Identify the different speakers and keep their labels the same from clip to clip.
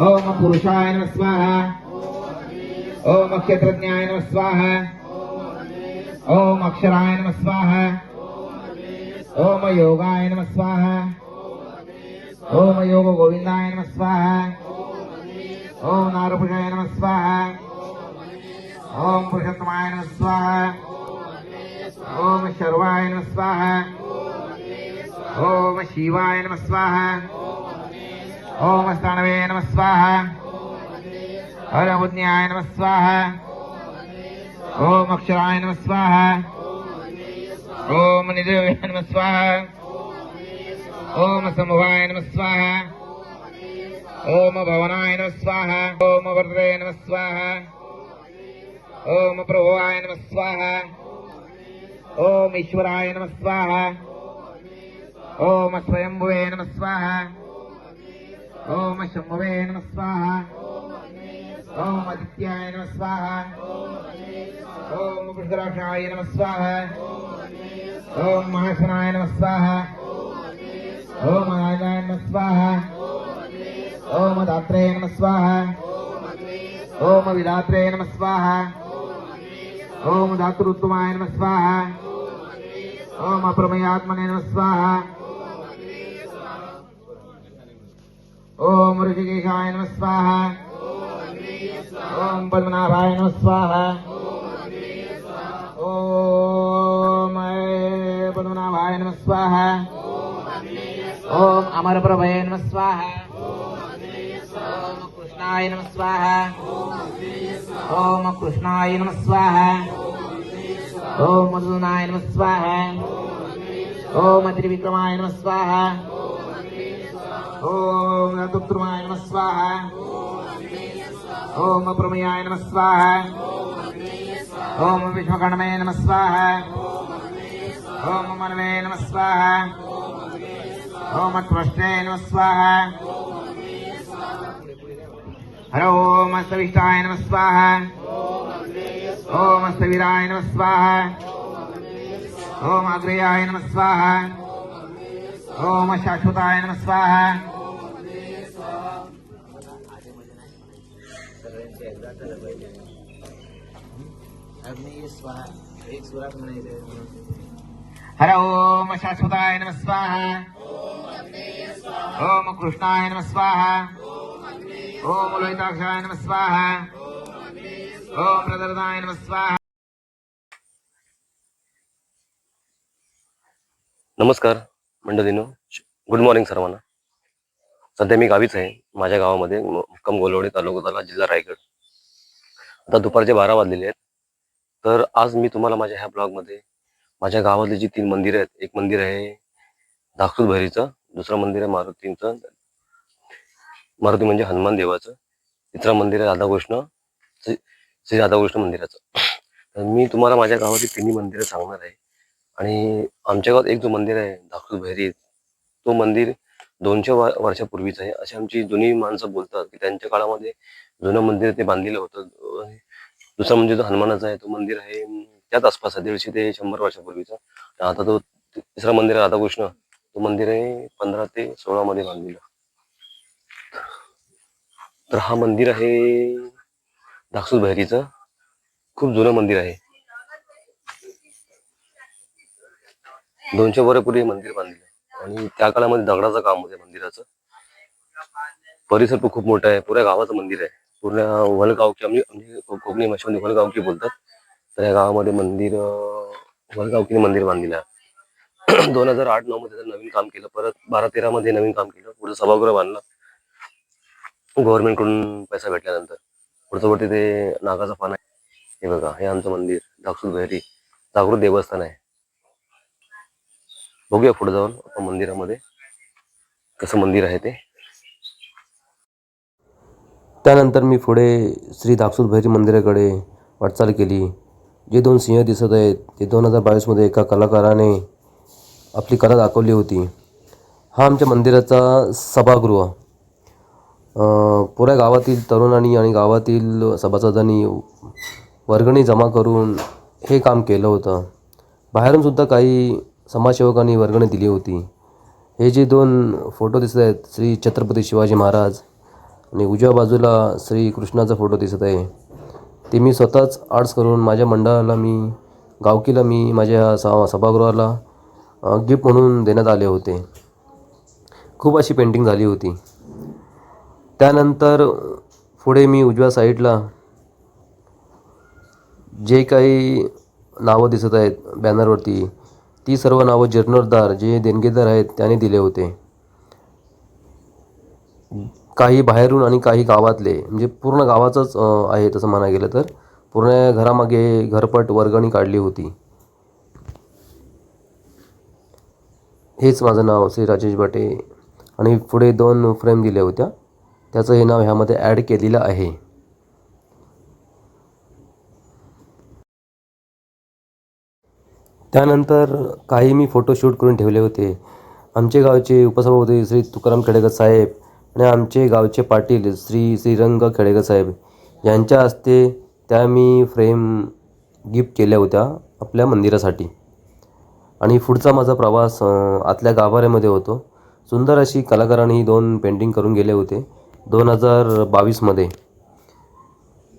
Speaker 1: ओम पुरुषाय नमः स्वाहा। ओम क्षेत्रज्ञाय नमः स्वाहा। ओम अक्षराय नम स्वाहा। ओम योगाय नम स्वाहा। ओम योग गोविंदाय नम स्वाहा। ओम नारपुषाय नम स्वाहा। ओम पुरुषोत्तमाय नम स्वाहा। ओम शर्वाय नम स्वाहा। ओम शिवाय नम स्वाहा। ओम स्तणवे नमः स्वाहा हरबुद्न्याय नमः स्वाहा ओम अक्षराय नमः स्वाहा ओम निदेवाय नमः स्वाहा ओम समूहाय नमः स्वाहा ओम भवनाय नमः स्वाहा ओम वर्धे नमः स्वाहा ओम प्रभुवाय नमः स्वाहा ओम ईश्वराय नमः स्वाहा ओम स्वयंभुवे नमः स्वाहा ओम शंभुवे नमः स्वाहा ओम आदित्याय नमः स्वाहा ओम पुष्कराक्षाय नमः स्वाहा ओम महाशनाय नमः स्वाहा ओम आनंदाय नमः स्वाहा ओम दात्रे नमः स्वाहा ओम विदात्रे नमः स्वाहा ओम धातुरुत्तमाय नमः स्वाहा ओम अप्रमयात्मने नमः स्वाहा ओम ऋषिकेशाय नमः स्वाहा ओम पद्मनाभाय नमः स्वाहा ओम ऐ पद्मनाभाय नमः स्वाहा ओम अमरप्रभये नमः स्वाहा ओम कृष्णाय नमः स्वाहा ओम कृष्णाय नमः स्वाहा ओम मधुनाय नमः स्वाहा ओम त्रिविक्रमाय नमः स्वाहा ओम ऋतुद्रुमाय नमः स्वाहा ओम प्रमेयाय नमः स्वाहा ओम विश्वकर्णे नमः स्वाहा ओम मनवे नमः स्वाहा ओम त्वष्टे नमः स्वाहा हर ओम सविष्टाय नमः स्वाहा ओम सविराय नमः स्वाहा नमः स्वाहा ओम शाश्वताय नमः स्वाहा हर ओम शाश्वताय नमः स्वाहा. ओम कृष्णाय नमः स्वाहा. ओम लोहिताक्षाय नमः स्वाहा. ओम प्रदरदाय नमः स्वाहा.
Speaker 2: नमस्कार मंडळीनो. गुड मॉर्निंग सर्वांना. सध्या मी गावीच आहे. माझ्या गावामध्ये मुक्काम गोलवडे तालुका ताला जिल्हा रायगड. आता दुपारचे बारा वाजलेले आहेत. तर आज मी तुम्हाला माझ्या ह्या ब्लॉगमध्ये माझ्या गावातली जी तीन मंदिरं आहेत एक मंदिर आहे दाखसूद भैरीचं दुसरं मंदिर आहे मारुतींचं मारुती म्हणजे हनुमान देवाचं तिसरं मंदिर आहे राधाकृष्ण श्री श्री राधाकृष्ण मंदिराचं. तर मी तुम्हाला माझ्या गावातील तिन्ही मंदिरं सांगणार आहे. आणि आमच्या गावात एक जो मंदिर आहे दाखल भैरी तो मंदिर दोनशे वर्षापूर्वीच आहे. अशी आमची जुनी माणसं बोलतात की त्यांच्या काळामध्ये जुनं मंदिर ते बांधलेलं होतं. दुसरा दुसरं म्हणजे जो हनुमानाचा आहे तो मंदिर आहे. त्याच आसपास आहे दीडशे ते शंभर वर्षापूर्वीचा. आता तो तिसरा मंदिर आहे राधाकृष्ण. तो मंदिर आहे पंधरा ते सोळा मध्ये बांधलेलं. तर हा मंदिर आहे धाकसूद भैरीचं. खूप जुनं मंदिर आहे. दोनशे वर्षापूर्वी हे मंदिर बांधलेलं. आणि त्या काळामध्ये दगडाचं काम होतं मंदिराचं. परिसर पण खूप मोठा आहे. पुऱ्या गावाचं मंदिर आहे. पूर्ण वलगावकी आम्ही म्हणजे कोकणी भाषेमध्ये वलगावकी बोलतात. तर या गावामध्ये मंदिर वलगावकीने मंदिर बांधलेलं आहे. दोन हजार आठ नऊ मध्ये नवीन काम केलं. परत बारा तेरा मध्ये नवीन काम केलं. पुढे सभागृह बांधला. गव्हर्नमेंटकडून पैसा भेटल्यानंतर. पुढचं वरती ते नागाचं पान आहे. हे बघा हे आमचं मंदिर. दाक्षूर भैरी. जागृत देवस्थान आहे. बघूया पुढे जाऊन मंदिरामध्ये कसं मंदिर आहे ते.
Speaker 3: त्यानंतर मी पुढे श्री दाक्षूत भैरी मंदिराकडे वाटचाल केली. जे दोन सिंह दिसत आहेत ते दोन हजार बावीसमध्ये एका कलाकाराने आपली कला दाखवली होती. हा आमच्या मंदिराचा सभागृह. पुऱ्या गावातील तरुणांनी आणि गावातील सभासदांनी वर्गणी जमा करून हे काम केलं होतं. बाहेरून सुद्धा काही समाजसेवकांनी वर्गणी दिली होती. हे जे दोन फोटो दिसत आहेत श्री छत्रपती शिवाजी महाराज आणि उजव्या बाजूला श्री कृष्णाचा फोटो दिसत आहे. ते मी स्वतःच आर्ट्स करून माझ्या मंडळाला मी गावकीला मी माझ्या सा सभागृहाला गिफ्ट म्हणून देण्यात आले होते. खूप अशी पेंटिंग झाली होती. त्यानंतर पुढे मी उजव्या साईडला जे काही नावं दिसत आहेत बॅनरवरती ती सर्व नावं जीर्णोद्धार जे देणगीदार आहेत त्याने दिले होते. काही बाहेरून आणि काही गावातले म्हणजे पूर्ण गावाचंच आहे तसं म्हणायला गेलं तर. पूर्ण घरामागे घरपट वर्गणी काढली होती. हेच माझं नाव श्री राजेश भटे आणि पुढे दोन फ्रेम दिल्या होत्या. त्याचं हे नाव ह्यामध्ये ॲड केलेलं आहे. त्यानंतर काही मी फोटोशूट करून ठेवले होते. आमचे गावचे उपसभापती श्री तुकाराम खेडेकर साहेब आणि आमचे गावचे पाटील श्री श्रीरंग खेडेकर साहेब यांच्या हस्ते त्या मी फ्रेम गिफ्ट केल्या होत्या आपल्या मंदिरासाठी. आणि पुढचा माझा प्रवास आतल्या गाभाऱ्यामध्ये होतो. सुंदर अशी कलाकारांनी दोन पेंटिंग करून गेले होते दोन हजार बावीसमध्ये.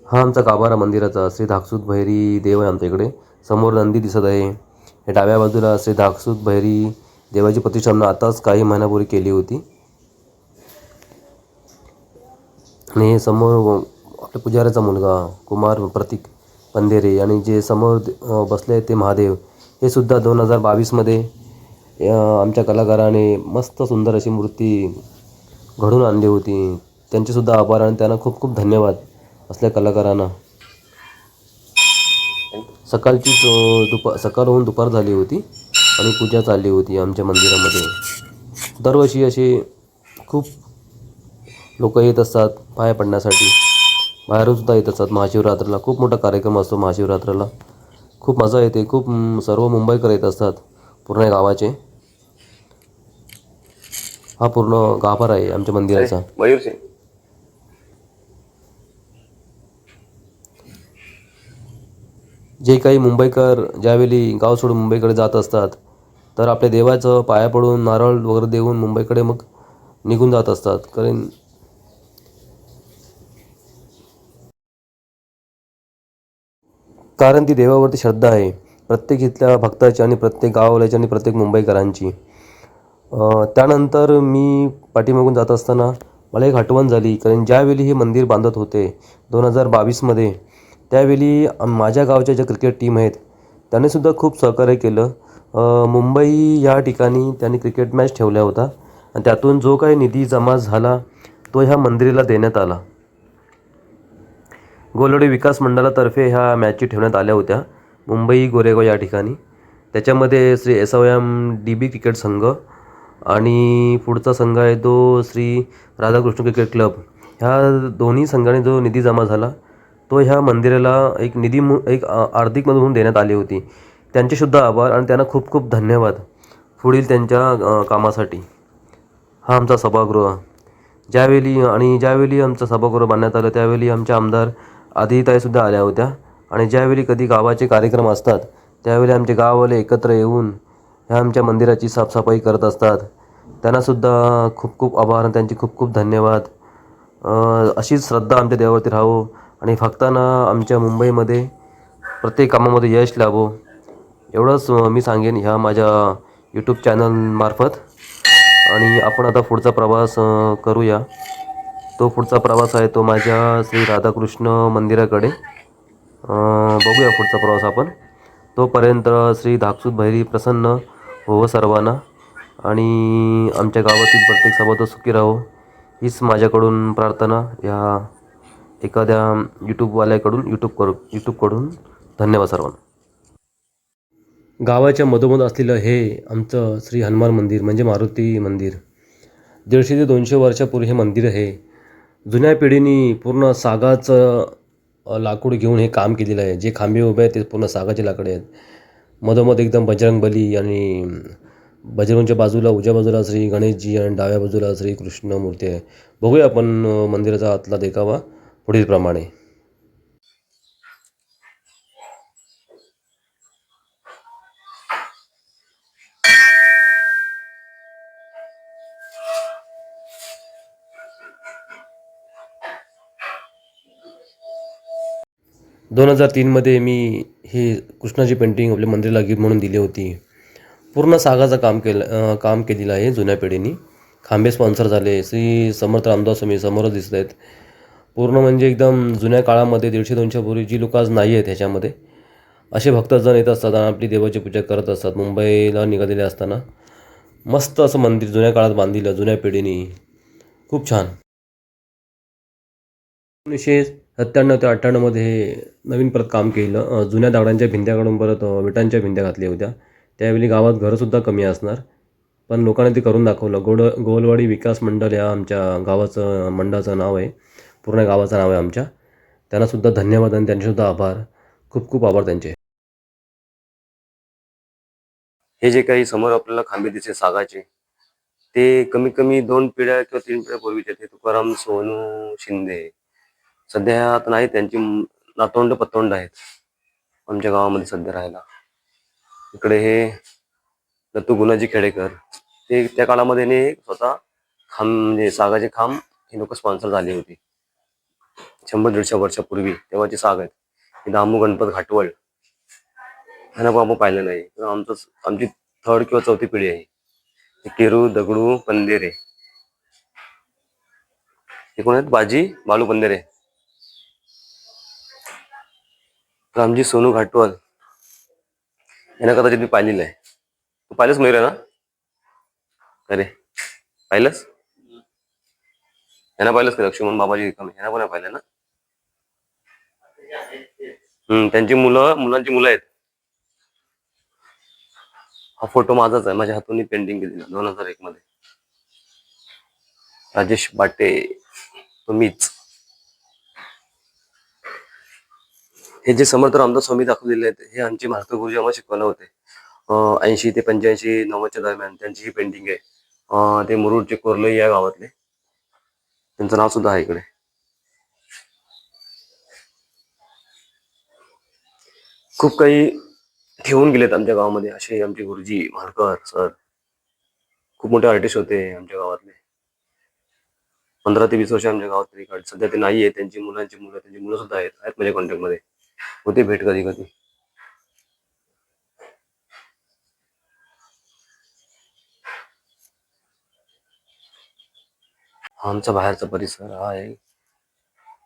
Speaker 3: हा आमचा गाभारा मंदिराचा श्री धाकसूत भैरी देव आहे आमच्या इकडे. समोर नंदी दिसत आहे. हे डाव्या बाजूला श्री धाकसूत भैरी देवाची प्रतिष्ठापना आताच काही महिन्यापूर्वी केली होती. आणि हे समोर आपल्या पुजाऱ्याचा मुलगा कुमार प्रतीक पंधेरे आणि जे समोर बसले आहेत ते महादेव हे सुद्धा दोन हजार बावीसमध्ये आमच्या कलाकाराने मस्त सुंदर अशी मूर्ती घडून आणली होती. त्यांचेसुद्धा आभार आणि त्यांना खूप खूप धन्यवाद असल्या कलाकारांना. सकाळचीच दुपा दुपार सकाळ होऊन दुपार झाली होती आणि पूजा चालली होती आमच्या मंदिरामध्ये. दरवर्षी असे खूप लोक येत असतात पाया पडण्यासाठी. बाहेरून सुद्धा येत असतात. महाशिवरात्रीला खूप मोठा कार्यक्रम असतो महाशिवरात्रीला. खूप मजा येते. खूप सर्व मुंबईकर येत असतात पूर्ण गावाचे. हा पूर्ण गाभार आहे आमच्या मंदिराचा.
Speaker 2: मयूर सिंग
Speaker 3: जे काही मुंबईकर ज्यावेळी गाव सोडून मुंबईकडे जात असतात तर आपल्या देवाचं पाया पडून नारळ वगैरे देऊन मुंबईकडे मग निघून जात असतात. कारण कारण ती देवावरती श्रद्धा आहे प्रत्येक इथल्या भक्ताची आणि प्रत्येक गाववाल्याची आणि प्रत्येक मुंबईकरांची. त्यानंतर मी पाठीमागून जात असताना मला एक आठवण झाली. कारण ज्यावेळी हे मंदिर बांधत होते दोन हजार बावीसमध्ये त्यावेळी माझ्या गावच्या ज्या क्रिकेट टीम आहेत त्याने सुद्धा खूप सहकार्य केलं. मुंबई या ठिकाणी त्यांनी क्रिकेट मॅच ठेवल्या होता. आणि त्यातून जो काही निधी जमा झाला तो ह्या मंदिराला देण्यात आला. गोलवडी विकास मंडळातर्फे ह्या मॅची ठेवण्यात आल्या होत्या. मुंबई गोरेगाव या ठिकाणी. त्याच्यामध्ये Shri S M D B cricket संघ आणि पुढचा संघ आहे तो श्री राधाकृष्ण क्रिकेट क्लब ह्या दोन्ही संघाने जो निधी जमा झाला तो ह्या मंदिराला एक निधी मु एक आर्थिक मदत म्हणून देण्यात आली होती. त्यांचेसुद्धा आभार आणि त्यांना खूप खूप धन्यवाद पुढील त्यांच्या कामासाठी. हा आमचा सभागृह. ज्यावेळी आणि ज्यावेळी आमचं सभागृह बांधण्यात आलं त्यावेळी आमच्या आमदार आदिताईसुद्धा आल्या होत्या. आणि ज्यावेळी कधी गावाचे कार्यक्रम असतात त्यावेळी आमचे गाववाले एकत्र येऊन ह्या आमच्या मंदिराची साफसफाई करत असतात. त्यांनासुद्धा खूप खूप आभार आणि त्यांचे खूप खूप धन्यवाद. अशीच श्रद्धा आमच्या देवावरती राहो. आणि भक्तांना आमच्या मुंबईमध्ये प्रत्येक कामामध्ये यश लाभो. एवढंच मी सांगेन ह्या माझ्या यूट्यूब चॅनलमार्फत आणि आपण आता पुढचा प्रवास करूया. तो पुढचा प्रवास आहे तो माझ्या श्री राधाकृष्ण मंदिराकडे. बघूया पुढचा प्रवास आपण. तोपर्यंत श्री धाकसूत भैरी प्रसन्न हो सर्वांना. आणि आमच्या गावातील प्रत्येक सभा सुखी राहो. हीच माझ्याकडून प्रार्थना. या एखाद्या यूट्यूबवाल्याकडून यूट्यूब करू यूट्यूबकडून धन्यवाद सर्वांना. गावाच्या मधोमध असलेलं हे आमचं श्री हनुमान मंदिर म्हणजे मारुती मंदिर. दीडशे ते दोनशे वर्षापूर्वी हे मंदिर आहे. जुन्या पिढीने पूर्ण सागाचं लाकूड घेऊन हे काम केलेलं आहे. जे खांबे उभे आहेत ते पूर्ण सागाचे लाकडे आहेत. मधोमध एकदम बजरंगबली आणि बजरंगच्या बाजूला उजव्या बाजूला श्री गणेशजी आणि डाव्या बाजूला श्री कृष्णमूर्ती आहे. बघूया आपण मंदिराचा आतला देखावा. पुढीलप्रमाणे. दोन हजार तीनमध्ये मी हे कृष्णाची पेंटिंग आपल्या मंदिराला गिफ्ट म्हणून दिली होती. पूर्ण सागाचं काम केलं काम केलेलं आहे जुन्या पिढीने. खांबे स्पॉन्सर झाले. श्री समर्थ रामदास स्वामी समोरच दिसत आहेत. पूर्ण म्हणजे एकदम जुन्या काळामध्ये दीडशे दोनशे पूर्वी जी लोक आज नाही आहेत ह्याच्यामध्ये. असे भक्तजण येत असतात आणि आपली देवाची पूजा करत असतात. मुंबईला निघालेले असताना मस्त असं मंदिर जुन्या काळात बांधलेलं जुन्या पिढीने. खूप छान. एकोणीसशे सत्त्याण्णव ते अठ्ठ्याण्णवमध्ये हे नवीन परत काम केलं. जुन्या दगडांच्या भिंत्याकडून परत विटांच्या भिंत्या घातल्या होत्या. त्यावेळी गावात घरंसुद्धा कमी असणार. पण लोकांनी ते करून दाखवलं. गोड गोलवाडी विकास मंडळ या आमच्या गावाचं मंडळाचं नाव आहे. पूर्ण गावाचं नाव आहे आमच्या. त्यांनासुद्धा धन्यवाद आणि त्यांचेसुद्धा आभार. खूप खूप आभार त्यांचे.
Speaker 2: हे जे काही समोर आपल्याला खांबे दिसते सागाचे ते कमीत कमी दोन पिढ्या किंवा तीन पिढ्या पूर्वीचे ते तुकाराम सोनू शिंदे. सध्या आता नाही त्यांची नातोंड पतोंड आहेत. आमच्या गावामध्ये सध्या राहायला. इकडे हे दत्तू गुणाजी खेडेकर. ते त्या काळामध्ये स्वतः खांब म्हणजे सागाचे खांब हे लोक स्पॉन्सर झाली होती. शंभर दीडशे वर्षापूर्वी तेव्हाची साग आहेत दामू गणपत घाटवळ. ह्यांना पण आपण पाहिलं नाही. आमचं आमची थर्ड किंवा चौथी पिढी आहे. केरू दगडू पंदेरे. हे कोण आहेत? बाजी बालू पंदेरे. रामजी सोनू घाटवल यांना कदाचित मी पाहिलेलं आहे. तू पाहिलंच मयूर ना? अरे पाहिलंस? यांना पाहिलंच का लक्ष्मण बाबाजी रिकामे? यांना पण पाहिलं ना? त्यांची मुलं मुलांची मुलं आहेत. हा फोटो माझाच आहे. माझ्या हातून पेंटिंग केलेला दोन हजार एक मध्ये. राजेश बाटे तुम्हीच मीच. हे जे समर्थ रामदास स्वामी दाखवलेले आहेत हे आमचे महात्मा गुरुजी आम्हाला शिकवले होते. ऐंशी ते पंच्याऐंशी नव्वदच्या दरम्यान त्यांची ही पेंटिंग आहे ते मुरुडचे कोरलई या गावातले. त्यांचं नाव सुद्धा आहे इकडे. खूप काही ठेवून गेलेत आमच्या गावामध्ये. असे आमचे गुरुजी मालकर सर. खूप मोठे आर्टिस्ट होते आमच्या गावातले. पंधरा ते वीस वर्ष आमच्या गावात तरी काढ सध्या ते नाही आहे त्यांची मुलांची मुलं त्यांची मुलं सुद्धा आहेत. आहेत माझ्या कॉन्टॅक्टमध्ये होते भेट कधी कधी. आमचा बाहेरचा परिसर हा आहे.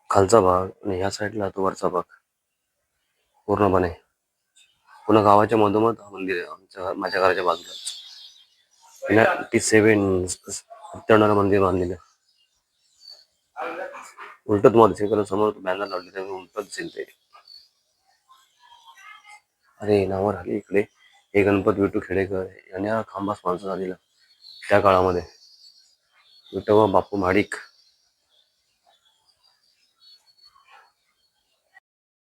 Speaker 2: खालचा भाग आणि ह्या साईडला तो वरचा भाग. पूर्णपणे. पुन्हा गावाच्या मधोमध मंदिर आहे. आमच्या माझ्या घराच्या बाजूला. नाईन्टी सेवन सत्त्याण्णव मंदिर बांधलेलं उलट तुम्हाला दिसेल कारण समोर बॅनर लावले त्यामुळे उलट दिसेल ते. अरे नावर आली इकडे. हे गणपत विटू खेडेकर. यांनी हा खांबा स्पॉन्सर झालेला. त्या काळामध्ये. विठोबा बापू म्हाडिक.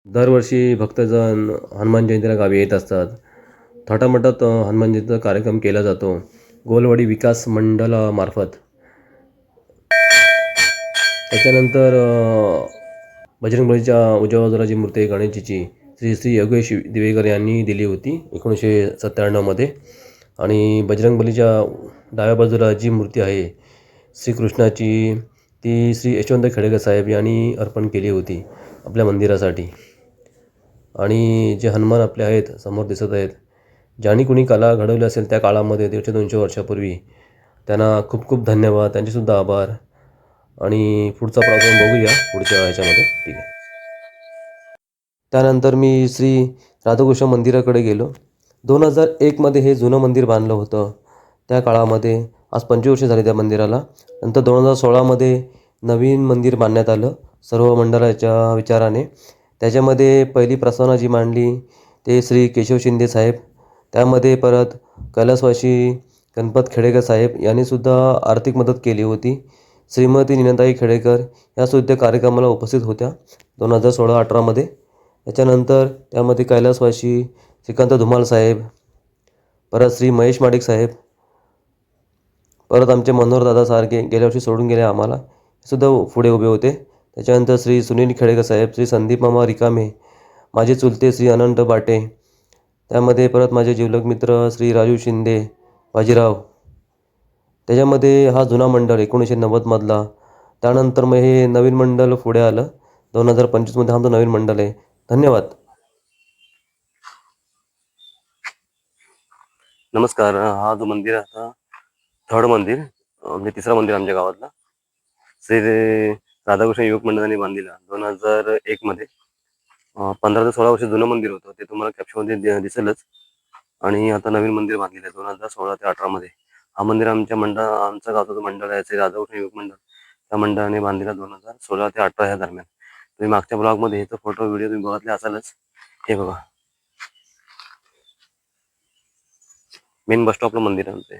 Speaker 3: दरवर्षी भक्तजण हनुमान जयंतीला गावी येत असतात. थाटामाटात हनुमान जयंतीचा कार्यक्रम केला जातो. गोलवाडी विकास मंडळामार्फत. त्याच्यानंतर बजरंगबलीच्या उजव्या बाजूला जी मूर्ती आहे गणेशजीची श्री श्री योगेश दिवेकर यांनी दिली होती एकोणीसशे सत्त्याण्णवमध्ये आणि बजरंगबलीच्या डाव्या बाजूला जी मूर्ती आहे श्रीकृष्णाची ती श्री यशवंत खेडेकर साहेब यांनी अर्पण केली होती आपल्या मंदिरासाठी. आणि जे हनुमान आपले आहेत समोर दिसत आहेत ज्यांनी कुणी कला घडवली असेल त्या काळामध्ये दीडशे दोनशे वर्षापूर्वी त्यांना खूप खूप धन्यवाद. त्यांचेसुद्धा आभार. आणि पुढचा प्रॉब्लेम बघूया. पुढच्या ह्याच्यामध्ये. ठीक आहे. त्यानंतर मी श्री राधाकृष्ण मंदिराकडे गेलो. दोन हजार एकमध्ये हे जुनं मंदिर बांधलं होतं. त्या काळामध्ये आज पंचवीस वर्ष झाली त्या मंदिराला. नंतर दोन हजार सोळामध्ये नवीन मंदिर बांधण्यात आलं. सर्व मंडळाच्या विचाराने. त्याच्यामध्ये पहिली प्रस्तावना जी मांडली ते श्री केशव शिंदे साहेब. त्यामध्ये परत कैलासवासी गणपत खेडेकर साहेब यांनीसुद्धा आर्थिक मदत केली होती. श्रीमती निनाताई खेडेकर यासुद्धा कार्यक्रमाला उपस्थित होत्या दोन हजार सोळा अठरामध्ये त्याच्यानंतर त्यामध्ये कैलासवासी श्रीकांत धुमाल साहेब परत श्री महेश माडिक साहेब परत आमचे मनोहरदादासारखे गेल्या वर्षी सोडून गेले आम्हाला. सुद्धा पुढे उभे होते. त्याच्यानंतर श्री सुनील खेडेकर साहेब श्री संदीप मामा रिकामे माझे चुलते श्री अनंत बाटे त्यामध्ये परत माझे जिवलग मित्र श्री राजू शिंदे बाजीराव. त्याच्यामध्ये हा जुना मंडळ एकोणीसशे नव्वदमधला त्यानंतर मग हे नवीन मंडळ पुढे आलं. दोन हजार पंचवीसमध्ये हा आमचं नवीन मंडळ आहे. धन्यवाद.
Speaker 2: नमस्कार. हा जो मंदिर आहे आता थर्ड मंदिर म्हणजे तिसरा मंदिर आमच्या गावातला. श्री राधाकृष्ण युवक मंडळाने बांधलेला दोन हजार एक मध्ये पंधरा ते सोळा वर्ष जुनं मंदिर होतं ते तुम्हाला कॅप्शनमध्ये दिसेलच. आणि आता नवीन मंदिर बांधलेलं आहे दोन हजार सोळा ते अठरा मध्ये. हा मंदिर आमच्या मंडळ आमच्या गावचा जो मंडळ आहे ते राधाकृष्ण युवक मंडळ. त्या मंडळाने बांधलेला दोन हजार सोळा ते अठरा ह्या दरम्यान. तुम्ही मागच्या ब्लॉगमध्ये ह्याचा फोटो व्हिडिओ तुम्ही बघितले असालच. हे बघा. मेन बस स्टॉपला मंदिर आहे आमचं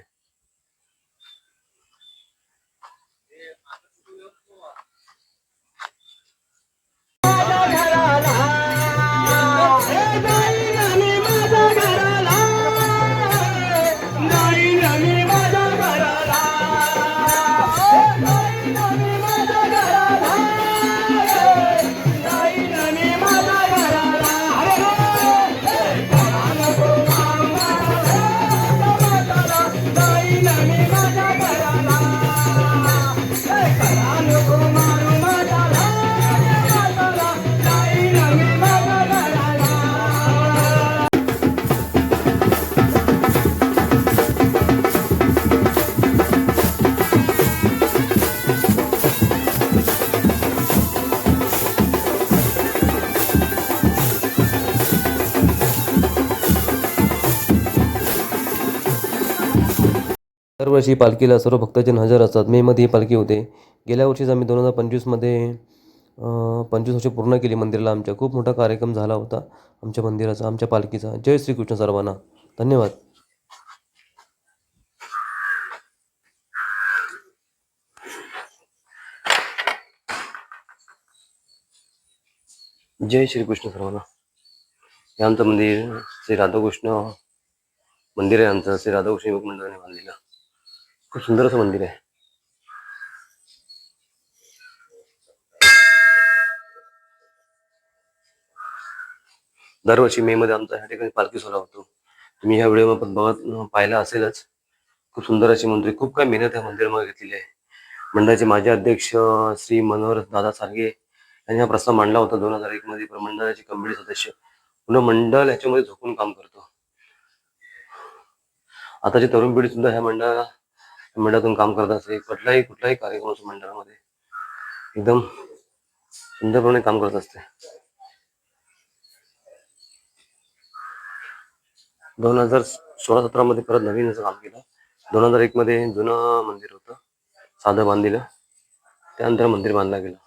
Speaker 3: दरवर्षी पालखीला सर्व भक्तजन हजर असतात. मेमध्ये ही पालखी होते. गेल्या वर्षीच आम्ही दोन हजार पंचवीसमध्ये पंचवीस वर्ष पूर्ण केली मंदिराला आमच्या. खूप मोठा कार्यक्रम झाला होता आमच्या मंदिराचा आमच्या पालखीचा. जय श्रीकृष्ण सर्वांना. धन्यवाद.
Speaker 2: जय श्रीकृष्ण सर्वांना. हे आमचं मंदिर श्री राधाकृष्ण मंदिर आहे आमचं. श्री राधाकृष्ण युवक मंडळाने बांधलेलं. खूप सुंदर असं मंदिर आहे दरवर्षी मे मध्ये आमचा ह्या ठिकाणी पालखी सोहळा होतो. तुम्ही ह्या व्हिडिओ बघत पाहिला असेलच. खूप सुंदर अशी मंदिर खूप काय मेहनत या मंदिरामध्ये घेतलेली आहे. मंडळाचे माजी अध्यक्ष श्री मनोहर दादा सारगे यांनी हा प्रस्ताव मांडला होता दोन हजार एक मध्ये. मंडळाचे कमिटी सदस्य पुन्हा मंडळ याच्यामध्ये झोकून काम करतो. आताची तरुण पिढी सुद्धा ह्या मंडळाला मंडळातून काम करत असते. कुठलाही कुठलाही कार्यक्रम असो मंडळामध्ये एकदम सुंदरपणे काम करत असते. दोन हजार सोळा सतरा मध्ये परत नवीन असं काम केलं. दोन हजार एक मध्ये जुनं मंदिर होतं साधं बांधलेलं. त्यानंतर मंदिर बांधलं गेलं.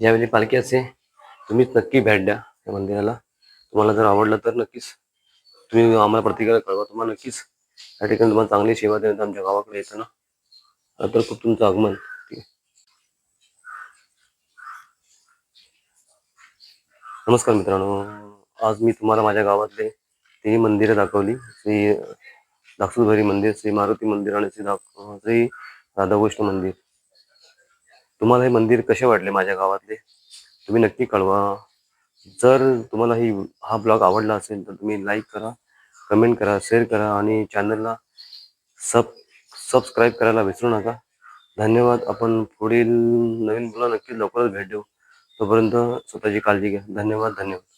Speaker 2: ज्यावेळी पालखी असते तुम्हीच नक्की भेट द्या या मंदिराला. तुम्हाला जर आवडलं तर नक्कीच तुम्ही आम्हाला प्रतिक्रिया कळवा. तुम्हाला नक्कीच या ठिकाणी तुम्हाला चांगली सेवा देण्यात आमच्या गावाकडे येतं ना तर खूप तुमचं आगमन. नमस्कार मित्रांनो. आज मी तुम्हाला माझ्या गावातले तिन्ही मंदिरं दाखवली. श्री दाक्षुभरी मंदिर श्री मारुती मंदिर आणि श्री दाक श्री राधाकृष्ण मंदिर. तुम्हाला हे मंदिर कसे वाटले माझ्या गावातले? तुम्ही नक्की कळवा. जर तुम्हाला ही हा ब्लॉग आवडला असेल तर तुम्ही लाईक करा कमेंट करा शेअर करा आणि चॅनलला सब सबस्क्राईब करायला विसरू नका. धन्यवाद. आपण पुढील नवीन ब्लॉग नक्की लवकरच भेट देऊ. तोपर्यंत स्वतःची काळजी घ्या. धन्यवाद धन्यवाद.